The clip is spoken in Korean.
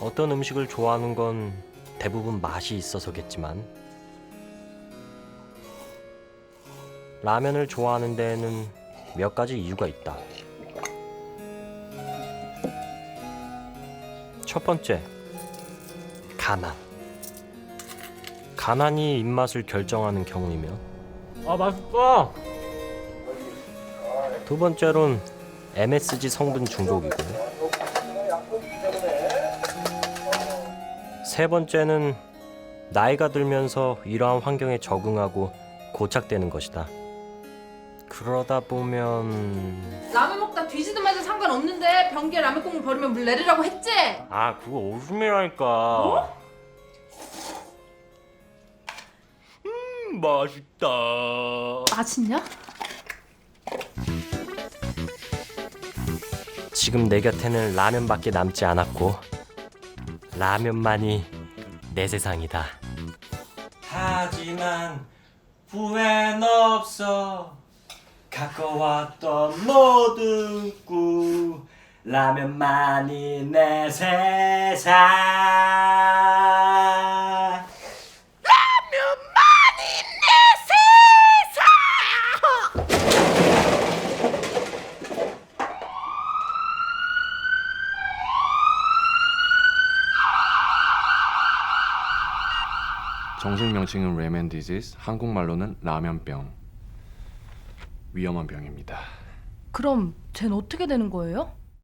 어떤 음식을 좋아하는 건 대부분 맛이 있어서겠지만 라면을 좋아하는 데에는 몇 가지 이유가 있다. 첫 번째, 가난. 가난이 입맛을 결정하는 경우이며 아 맛있어. 두 번째론 MSG 성분 중독이고 세 번째는 나이가 들면서 이러한 환경에 적응하고 고착되는 것이다. 그러다 보면 라면 먹다 뒤지든 말든 상관없는데 변기에 라면 국물 버리면 물 내리라고 했지? 아 그거 오줌이라니까. 음 맛있다. 맛있냐? 지금 내 곁에는 라면밖에 남지 않았고 라면만이 내 세상이다. 하지만 후회는 없어 가까웠던 모든 꿈 라면만이 내 세상. 정식 명칭은 레멘 디지스, 한국말로는 라면병. 위험한 병입니다. 그럼 쟨 어떻게 되는 거예요?